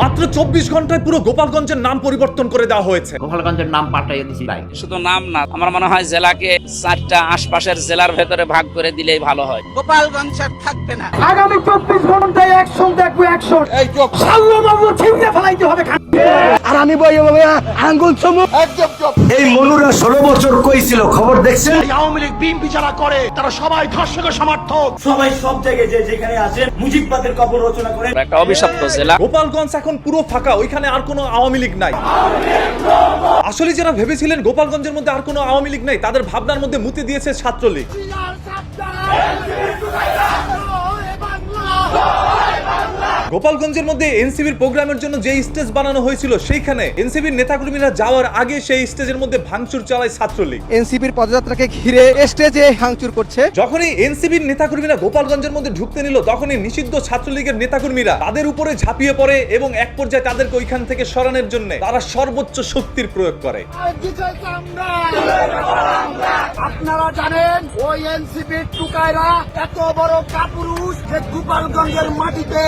মাত্র চব্বিশ ঘন্টায় পুরো গোপালগঞ্জের নাম পরিবর্তন করে দেওয়া হয়েছে। গোপালগঞ্জের নাম পাল্টাইয়া দিছি ভাই। শুধু নাম না আমার মনে হয় জেলাকে চারটা আশপাশের জেলার ভেতরে ভাগ করে দিলেই ভালো হয়। গোপালগঞ্জ আর থাকবে না। আগামী চব্বিশ ঘন্টায় অ্যাকশন দেখব অ্যাকশন সাল্লবাবু ছিঁড়ে ফেলাইতে হবে আর আমি বই আঙ্গুল চমু। এই মনুরা ষোলো বছর কইছিল খবর দেখছেন? আওয়ামী লীগ বিএনপি যারা করে তারা সবাই ধর্ষকের সমর্থক। সবাই সব জায়গায় যে যেখানে আসেন মুজিববাদের কবর রচনা করেন একটা অভিশপ্ত জেলা। গোপালগঞ্জ এখন পুরো ফাঁকা, ওইখানে আর কোনো আওয়ামী লীগ নাই। আসলে যারা ভেবেছিলেন গোপালগঞ্জের মধ্যে আর কোনো আওয়ামী লীগ নাই, তাদের ভাবনার মধ্যে মুতে দিয়েছে ছাত্রলীগ। গোপালগঞ্জের মধ্যে এনসিবির প্রোগ্রামের জন্য যে স্টেজ বানানো হয়েছিল সেইখানে এনসিবির নেতাকর্মীরা যাওয়ার আগে সেই স্টেজের মধ্যে ভাঙচুর চালায় ছাত্রলীগ। এনসিপির পদযাত্রাকে ঘিরে স্টেজে ভাঙচুর করছে। যখনই এনসিবির নেতাকর্মীরা গোপালগঞ্জের মধ্যে ঢুকতে নিল তখনই নিষিদ্ধ ছাত্রলীগের নেতাকর্মীরা তাদের উপরে ঝাঁপিয়ে পড়ে এবং এক পর্যায়ে তাদেরকে ওইখান থেকে সরানোর জন্য তারা সর্বোচ্চ শক্তির প্রয়োগ করে। আপনারা জানেন ওই এনসিপি টুকাইরা এত বড় কাপুরুষ যে গোপালগঞ্জের মাটিতে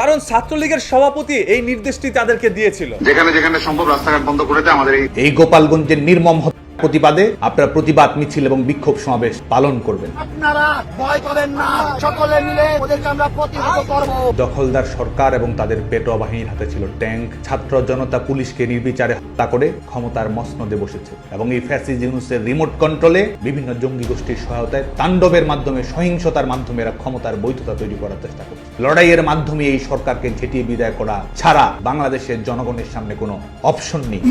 কারণ ছাত্রলীগের সভাপতি এই নির্দেশটি তাদেরকে দিয়েছিল। যেখানে যেখানে সম্ভব রাস্তাঘাট বন্ধ করে দেয় আমাদের এই এই গোপালগঞ্জের নির্মম প্রতিবাদে আপনারা প্রতিবাদ মিছিল এবং বিক্ষোভ সমাবেশ পালন করবেন। আপনারা ভয় পাবেন না সকলে মিলে ওদেরকে আমরা প্রতিহত করব। দখলদার সরকার এবং তাদের পেটোয়া বাহিনীর হাতে ছিল ট্যাঙ্ক। ছাত্র জনতা পুলিশকে নির্বিচারে হত্যা করে ক্ষমতার মসনদে বসেছে এবং এই ফ্যাসিজ ইউনুসের রিমোট কন্ট্রোলে বিভিন্ন জঙ্গি গোষ্ঠীর সহায়তায় তাণ্ডবের মাধ্যমে সহিংসতার মাধ্যমে এরা ক্ষমতার বৈধতা তৈরি করার চেষ্টা করছে। লড়াইয়ের মাধ্যমে এই সরকারকে ঝেঁটিয়ে বিদায় করা ছাড়া বাংলাদেশের জনগণের সামনে কোনো অপশন নেই।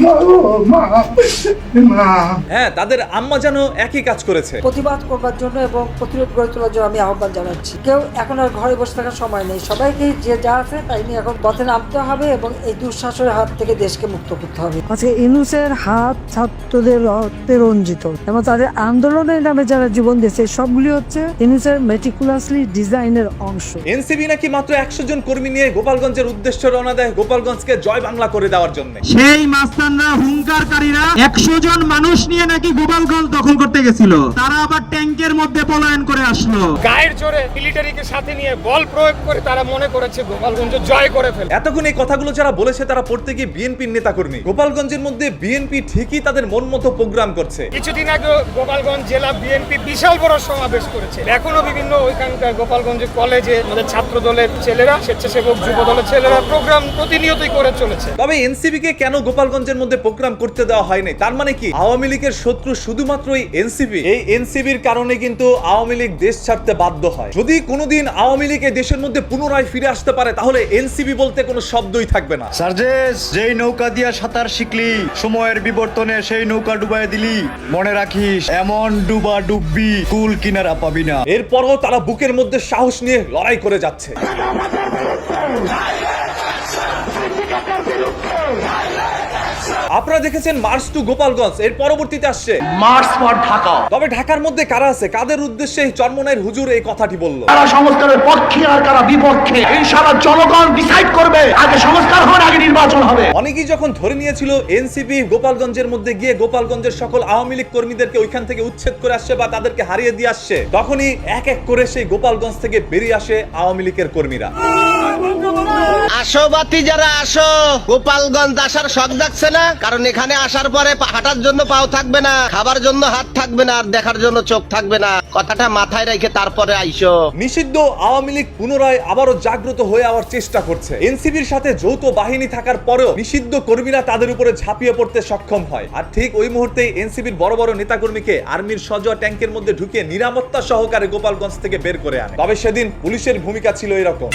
হ্যাঁ তাদের আম্মা যেন একই কাজ করেছে। প্রতিবাদ করবার জন্য এবং প্রতিরোধ গড়ে তোলার জন্য আমি আহ্বান জানাচ্ছি। কেউ এখন আর ঘরে বসে থাকার সময় নেই। সবাইকে যে যা আছে তাই নিয়ে এখন পথে নামতে হবে এবং এই দুঃশাসনের হাত থেকে দেশকে মুক্ত করতে হবে। আজকে ইনুসের হাত ছাত্রদের রক্তে রঞ্জিত এবং তাদের আন্দোলনের নামে যারা জীবন দিয়েছে সবগুলি হচ্ছে ইনুসের মেটিকুলাসলি ডিজাইনের অংশ। এনসিবি নাকি মাত্র একশো জন কর্মী নিয়ে গোপালগঞ্জের উদ্দেশ্যে রওনা দেয় গোপালগঞ্জকে জয় বাংলা করে দেওয়ার জন্য। সেই মাস্তানরা হুঙ্কারকারীরা একশো জন মানুষ নিয়ে নাকি গোপালগঞ্জ দখল করতে গেছিল। তারা আবার ট্যাঙ্কের মধ্যে পলায়ন করে আসলো। গায়ের জোরে মিলিটারিকে সাথে নিয়ে বল প্রয়োগ করে তারা মনে করেছে গোপালগঞ্জ জয় করে ফেলে। এতক্ষণ এই কথাগুলো যারা বলেছে তারা পড়তে গিয়ে বিএনপির নেতাকর্মী। গোপালগঞ্জের মধ্যে বিএনপি ঠিকই তাদের মন মতো প্রোগ্রাম করছে। কিছুদিন আগে গোপালগঞ্জ জেলা বিএনপি বিশাল বড় সমাবেশ করেছে। এখনও বিভিন্ন ওইখানকার গোপালগঞ্জ কলেজে আমাদের ছাত্র দলের ছেলেরা স্বেচ্ছাসেবক যুব দলের ছেলেরা প্রোগ্রাম প্রতিনিয়তই করে চলেছে। তবে এনসিবি কে কেন গোপালগঞ্জের মধ্যে প্রোগ্রাম করতে দেওয়া হয়নি? তার মানে কি? আওয়ামী লীগের শত্রু শুধুমাত্র এই এনসিবি এই এনসিবির কারণে কিন্তু আওয়ামী লীগ দেশ ছাড়তে বাধ্য হয়। যদি কোনোদিন আওয়ামী লীগ দেশের মধ্যে পুনরায় ফিরে আসতে পারে তাহলে এনসিবি বলতে কোনো শব্দই থাকবে না। সার্জেস যেই নৌকা দিয়া সাঁতার শিখলি সময়ের বিবর্তনে সেই নৌকা ডুবাই দিলি মনে রাখিস এমন ডুবা ডুববি কুল কিনারা পাবি না। এরপরও তারা বুকের মধ্যে সাহস নিয়ে লড়াই করে যাচ্ছে। আপনারা দেখেছেন মার্চ টু গোপালগঞ্জ এর পরবর্তীতে আসছে। মার্চ ফর ঢাকা তবে ঢাকার মধ্যে কারা আছে? কাদের উদ্দেশ্যে এই চর্মনাইয়ের হুজুর এই কথাটি বলল? কারা সংস্কারের পক্ষে আর কারা বিপক্ষে? এই সারা জনগণ ডিসাইড করবে। আগে সংস্কার হবে আগে নির্বাচন হবে। অনেকেই যখন ধরে নিয়েছিল এনসিপি গোপালগঞ্জের মধ্যে গিয়ে গোপালগঞ্জের সকল আওয়ামী লীগ কর্মীদেরকে ওইখান থেকে উচ্ছেদ করে আসছে বা তাদেরকে হারিয়ে দিয়ে আসছে তখনই এক এক করে সেই গোপালগঞ্জ থেকে বেরিয়ে আসে আওয়ামী লীগের কর্মীরা। আসো বাতি যারা আসো গোপালগঞ্জ আসার শখ যাচ্ছে না? কারণ এখানে আসার পরে হাঁটার জন্য পাও থাকবে না, খাবার জন্য হাত থাকবে না, আর দেখার জন্য চোখ থাকবে না। কথাটা মাথায় রেখে তারপরে আইসো। নিষিদ্ধ আওয়ামী লীগ পুনরায় আবারও জাগ্রত হয়ে আওয়ার চেষ্টা করছে। এনসিবির সাথে যৌথ বাহিনী থাকার পরেও নিষিদ্ধ কর্মীরা তাদের উপরে ঝাঁপিয়ে পড়তে সক্ষম হয়। আর ঠিক ওই মুহূর্তে এনসিবির বড় বড় নেতাকর্মীকে আর্মির সজোয়া ট্যাঙ্কের মধ্যে ঢুকিয়ে নিরাপত্তা সহকারে গোপালগঞ্জ থেকে বের করে আনে। তবে সেদিন পুলিশের ভূমিকা ছিল এরকম।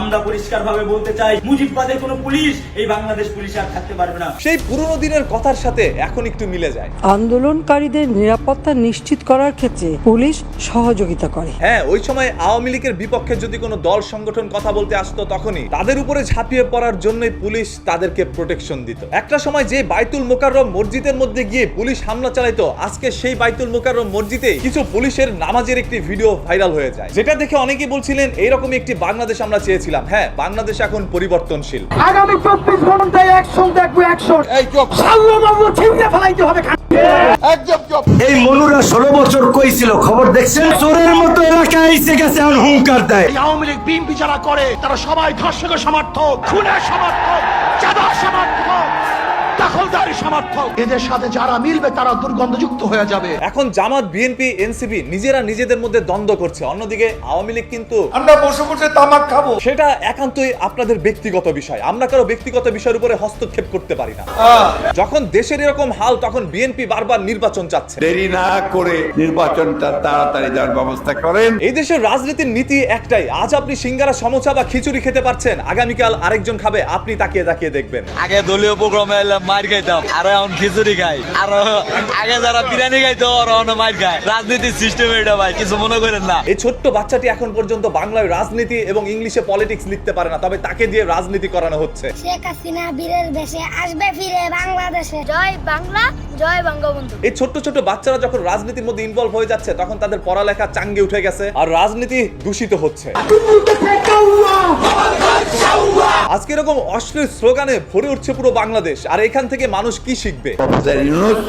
আমরা পরিষ্কার ভাবে বলতে চাই মুজিববাদের কোনো পুলিশ এই বাংলাদেশ পুলিশ আর থাকতে পারবে না। সেই পুরনো দিনের কথার সাথে এখন একটু মিলে যায়। আন্দোলনকারীদের নিরাপত্তা নিশ্চিত করার ক্ষেত্রে পুলিশ সহযোগিতা করে। হ্যাঁ ওই সময় আওয়ামী লীগের বিপক্ষে যদি কোনো দল সংগঠন কথা বলতে আসতো তখনই তাদের উপরে ঝাঁপিয়ে পড়ার জন্যই পুলিশ তাদেরকে প্রোটেকশন দিত। একটা সময় যে বাইতুল মোকাররম মসজিদের মধ্যে গিয়ে পুলিশ হামলা চালাইতো আজকে সেই বাইতুল মোকাররম মসজিদে কিছু পুলিশের নামাজের একটি ভিডিও ভাইরাল হয়ে যায়। যেটা দেখে অনেকেই বলছিলেন এইরকম একটি বাংলাদেশ আমরা চেয়েছিলাম হ্যাঁ বাংলাদেশ এখন পরিবর্তনশীল। আগামী চব্বিশ ঘন্টায় অ্যাকশন দেখব ছিঁড়ে ফেলাইতে হবে এই মনুরা ষোলো বছর কইছিল খবর দেখছেন? চোরের মতো এলাকায় এসে গেছে হুঙ্কার দেয়। আওয়ামী লীগ বিএনপি যারা করে তারা সবাই ধর্ষকের সমর্থক খুনের সমর্থক চাঁদার সমর্থক দখলদারি সমর্থক। এদের সাথে যারা মিলবে তারা দুর্গন্ধযুক্ত হয়ে যাবে। এখন জামাত বিএনপি এনসিপি নিজেরা নিজেদের মধ্যে দ্বন্দ্ব করছে। অন্যদিকে আওয়ামী লীগ কিন্তু আমরা বসে বসে তামাক খাব। সেটা একান্তই আপনাদের ব্যক্তিগত বিষয়। আমরা কারও ব্যক্তিগত বিষয়ের উপরে হস্তক্ষেপ করতে পারি না। যখন দেশের এরকম হাল তখন বিএনপি বারবার নির্বাচন চাচ্ছে। দেরি না করে নির্বাচনটা তাড়াতাড়ি দেওয়ার ব্যবস্থা করেন। এই দেশের রাজনীতির নীতি একটাই আজ আপনি সিঙ্গারা সমোসা বা খিচুড়ি খেতে পারছেন। আগামীকাল আরেকজন খাবে আপনি তাকিয়ে তাকিয়ে দেখবেন। আগে দলীয় প্রোগ্রামে এলাম মার খাইতাম। আর এখন খিচুড়ি খাই। আর আগে যারা বিরিয়ানি খাইতো আর এখন মাইট খায়। রাজনীতির সিস্টেম এটা ভাই কিছু মনে করেন না। এই ছোট্ট বাচ্চাটি এখন পর্যন্ত বাংলায় রাজনীতি এবং ইংলিশে পলিটিক্স লিখতে পারে না তবে তাকে দিয়ে রাজনীতি করানো হচ্ছে। শেখ হাসিনা বীরের বেশে আসবে ফিরে বাংলাদেশে। জয় বাংলা। জয় বঙ্গবন্ধু। এই ছোট্ট ছোট্ট বাচ্চারা যখন রাজনীতির মধ্যে ইনভলভ হয়ে যাচ্ছে তখন তাদের পড়ালেখা চাঙ্গে উঠে গেছে আর রাজনীতি দূষিত হচ্ছে। আজকে এরকম অশ্লীল স্লোগানে ভরে উঠছে পুরো বাংলাদেশ আর এখান থেকে মানুষ কি শিখবে?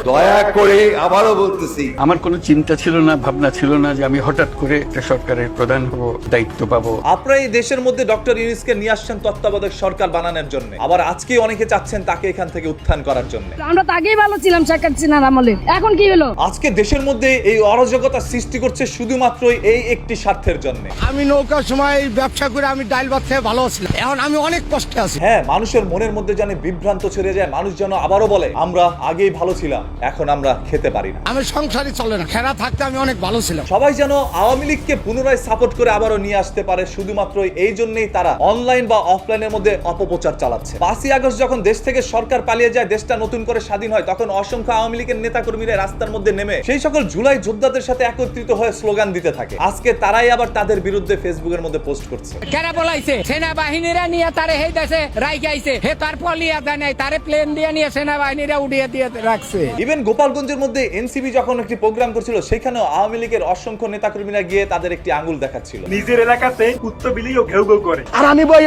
দয়া করে আবারও বলতেছি। আমার কোনো চিন্তা ছিল না ভাবনা ছিল না যে আমি হঠাৎ করে একটা সরকারের প্রধান হব দায়িত্ব পাবো। আপনারা এই দেশের মধ্যে ডক্টর ইউনিসকে নিয়ে আসছেন তত্ত্বাবধায়ক সরকার বানানোর জন্য। আবার আজকে অনেকে চাচ্ছেন তাকে এখান থেকে উত্থান করার জন্য। আমরা তো আগেই ভালো ছিলাম শেখ হাসিনার আমলে এখন কি হলো? আজকে দেশের মধ্যে এই অরাজকতা সৃষ্টি করছে শুধুমাত্রই এই একটি স্বার্থের জন্য। আমি নৌকার সময় ব্যবসা করে আমি ডাইল ভাত খেয়ে ভালো ছিলাম এখন আমি অনেক কষ্টে আছি। হ্যাঁ মানুষের মনের মধ্যে যেন বিভ্রান্ত ছেড়ে যায় মানুষ যেন আবারও বলে আমরা আগেই ভালো ছিলাম এখন আমরা খেতে পারি না। আমি সংসারই চলে না খেরা থাকতে আমি অনেক ভালো ছিলাম। সবাই যেন আওয়ামী লীগকে পুনরায় সাপোর্ট করে আবারও নিয়ে আসতে পারে শুধুমাত্র এই জন্যই তারা অনলাইন বা অফলাইনের মধ্যে অপপ্রচার চালাচ্ছে। পাঁচই আগস্ট যখন দেশ থেকে সরকার পালিয়ে যায় দেশটা নতুন করে স্বাধীন হয় তখন অসংখ্য আওয়ামী লীগের নেতাকর্মীরা রাস্তার মধ্যে নেমে সেই সকল জুলাই যোদ্ধাদের সাথে একত্রিত হয়ে স্লোগান দিতে থাকে। আজকে তারাই আবার তাদের বিরুদ্ধে ফেসবুকের মধ্যে পোস্ট করছে। কেন বলাইছে? সেনাবাহিনীরা নিয়ে তারে হেই দেশে রাইখাইছে হে তার পলিয়া দেয় নাই তারে প্লেন দিয়ে নিয়ে সেনাবাহিনীরা উড়িয়ে দিয়ে রাখছে। ইভেন গোপালগঞ্জের মধ্যে এনসিবি যখন একটি প্রোগ্রাম করছিল সেখানেও আওয়ামী লীগের অসংখ্য নেতাকর্মীরা গিয়ে তাদের একটি আঙ্গুল দেখাচ্ছিল। নিজের এলাকাতে কুত্তা বিলিও ঘেউ ঘেউ করে। আর আমি বই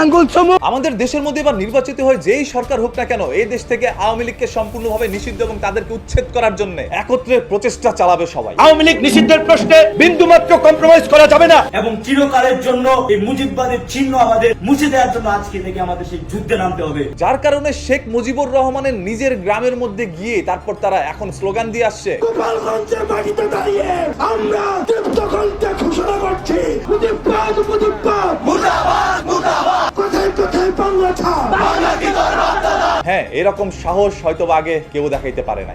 আঙ্গুল চমু। আমাদের দেশের মধ্যে এবার নির্বাচিত হয়ে যেই সরকার হোক না কেন এই দেশ থেকে আওয়ামী লীগকে সম্পূর্ণভাবে নিষিদ্ধ এবং তাদেরকে উচ্ছেদ করার জন্য একত্রে প্রচেষ্টা চালাবে সবাই। আওয়ামী লীগ নিষিদ্ধের প্রশ্নে বিন্দু মাত্র কম্প্রোমাইজ করা যাবে না। এবং চিরকালের জন্য এই মুজিববাদের চিহ্ন আমাদের মুছে দেওয়ার জন্য আজকে থেকে আমাদের সেই যুদ্ধে নামতে হবে। যার কারণে শেখ মুজিবুর রহমানের নিজের গ্রামের মধ্যে গিয়ে তারপর তারা এখন স্লোগান দিয়ে আসছে। গোপালগঞ্জের মাটিতে দাঁড়িয়ে আমরা দখলকে ঘোষণা করছি মুজিববাদ মুজিববাদ। মুর্দাবাদ মুর্দাবাদ। হ্যাঁ এরকম সাহস হয়তো আগে কেউ দেখাইতে পারে না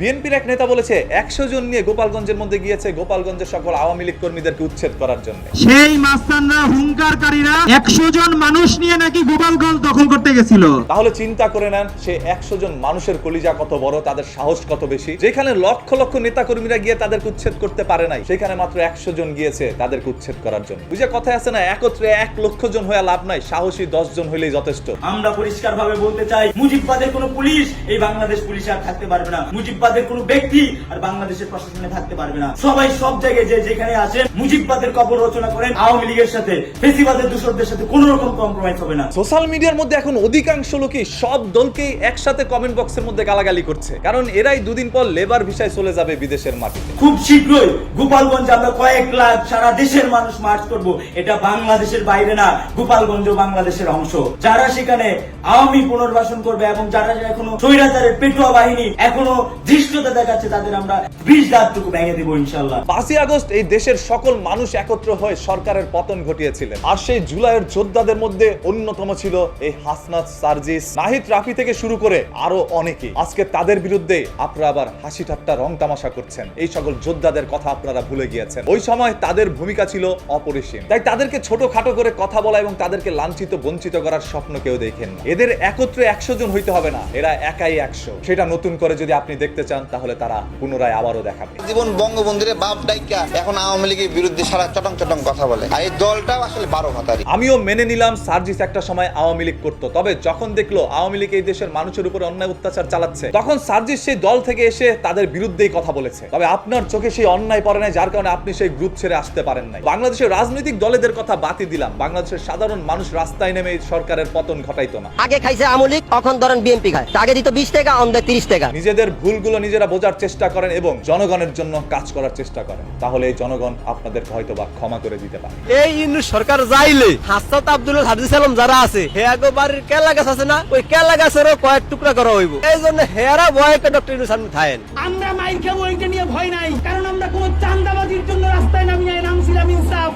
বিএনপির এক নেতা বলেছে একশো জন নিয়ে গোপালগঞ্জের মধ্যে গিয়েছে গোপালগঞ্জের সকল আওয়ামী লীগ কর্মীদেরকে উচ্ছেদ করার জন্য। সেই মাস্তানরা হুঙ্কারকারীরা একশো জন মানুষ নিয়ে নাকি গোপালগঞ্জ দখল করতে গেছিল। তাহলে চিন্তা করে নেন সে একশো জন মানুষের কলিজা কত বড় তাদের সাহস কত বেশি? যেখানে লক্ষ লক্ষ নেতা কর্মীরা গিয়ে তাদেরকে উচ্ছেদ করতে পারে নাই সেখানে মাত্র একশো জন গিয়েছে তাদেরকে উচ্ছেদ করার জন্য। বুঝে কথা আছে না একত্রে এক লক্ষ জন হয়ে লাভ নাই সাহসী দশ জন হইলেই যথেষ্ট। আমরা পরিষ্কার ভাবে বলতে চাই মুজিববাদের কোন পুলিশ এই বাংলাদেশ পুলিশে আর থাকতে পারবে না। মুজিববাদের কোন ব্যক্তি আর বাংলাদেশের প্রশাসনে থাকতে পারবে না। সবাই সব জায়গায় যে যেখানে আছেন মুজিববাদের কবর রচনা করেন আওয়ামী লীগের সাথে। ফেসিবাদের দূষরদের সাথে কোন রকম কম্প্রোমাইজ হবে না। সোশ্যাল মিডিয়ার মধ্যে এখন অধিকাংশ লোকই সব দলকে একসাথে কমেন্ট বক্সের মধ্যে গালাগালি করছে। কারণ এরাই দুদিন পর লেবার ভিসায় চলে যাবে বিদেশের মাটিতে। খুব শীঘ্রই গোপালগঞ্জ আমরা কয়েক লাখ সারা দেশের মানুষ মার্চ করব। এটা বাংলাদেশের বাইরে না, গোপালগঞ্জ বাংলাদেশের অংশ। যারা সেখানে আওয়ামী পুনর্বাসন করবে এবং যারা এখনও স্বৈরাচারের পেটুয়া বাহিনী এখনও ধৃষ্টতা দেখাচ্ছে, তাদের আমরা বিষ দাঁতটুকু ভেঙে দেবো ইনশাল্লাহ। পাঁচই আগস্ট এই দেশের সকল মানুষ একত্র হয়ে সরকারের পতন ঘটিয়েছিলেন। আর সেই জুলাইয়ের যোদ্ধাদের মধ্যে অন্যতম ছিল এই হাসনাত সার্জিস। নাহিদ রাফি থেকে শুরু করে আরও অনেকে। আজকে তাদের বিরুদ্ধে আপনারা আবার হাসি ঠাট্টা, রং তামাশা করছেন। এই সকল যোদ্ধাদের কথা আপনারা ভুলে গিয়েছেন। ওই সময় তাদের ভূমিকা ছিল অপরিসীম। তাই তাদেরকে ছোটখাটো করে কথা বলা এবং তাদেরকে লাঞ্ছিত বঞ্চিত করার স্বপ্ন কেউ দেখেন এদের একত্রে একশো জন হইতে হবে না এরা একাই একশো। সেটা নতুন করে যদি আপনি দেখতে চান তাহলে তারা পুনরায় আবারও দেখাবে। জীবন বঙ্গবন্ধুরে বাপ ডাইকা এখন আওয়ামী লীগের বিরুদ্ধে সারা চটং চটং কথা বলে। আর এই দলটাও আসলে বারো ভাতারি। আমিও মেনে নিলাম সার্জিস একটা সময় আওয়ামী লীগ করতো। তবে যখন দেখল আওয়ামী লীগ এই দেশের মানুষের উপর অন্যায় অত্যাচার চালাচ্ছে তখন সার্জিস সেই দল থেকে এসে তাদের বিরুদ্ধেই কথা বলেছে। তবে আপনার চোখে সেই অন্যায় পড়ে নাই যার কারণে আপনি সেই গ্রুপ ছেড়ে আসতে পারেন নাই। বাংলাদেশের রাজনৈতিক দলেদের কথা বাতি দিলাম। বাংলাদেশের সাধারণ মানুষ রাস্তায় নেমে সরকারের পতন ঘটাইতো না। আগে খাইছে আমলিক এখন ধরেন বিএনপি খায়। আগে দিত বিশ টাকা অন্ধে তিরিশ টাকা। নিজেদের ভুলগুলো নিজেরা বোঝার চেষ্টা করেন এবং জনগণের জন্য কাজ করার চেষ্টা করেন। তাহলে এই জনগণ আপনাদেরকে হয়তো বা ক্ষমা করে দিতে পারে। এই ইন্দু সরকার যাইলে হাসনাত আব্দুল হাদিস সালাম যারা আছে হে আগে বাড়ির কেলা গাছ আছে না ওই কেলা গাছেরও কয়েক টুকরা করা হইব। এই জন্য হেয়ারা ভয়কে ডক্টর ইন্দু সামনে থাকেন আমরা মাইর খাব এইটা নিয়ে ভয় নাই কারণ আমরা কোনো চান্দাবাজির জন্য রাস্তায় নামি নাই নামছিলাম ইনসাফ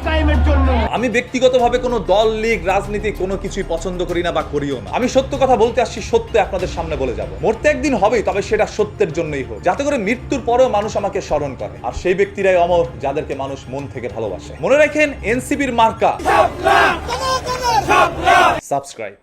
আমি ব্যক্তিগতভাবে কোনো দল লীগ রাজনীতি কোনো কিছুই পছন্দ করি না বা করিও না। আমি সত্য কথা বলতে আসছি সত্য আপনাদের সামনে বলে যাব। মরতে একদিন হবেই তবে সেটা সত্যের জন্যই হোক। যাতে করে মৃত্যুর পরেও মানুষ আমাকে স্মরণ করে। আর সেই ব্যক্তিরাই অমর যাদেরকে মানুষ মন থেকে ভালোবাসে। মনে রাখেন এনসিবির মার্কা। সাবস্ক্রাইব।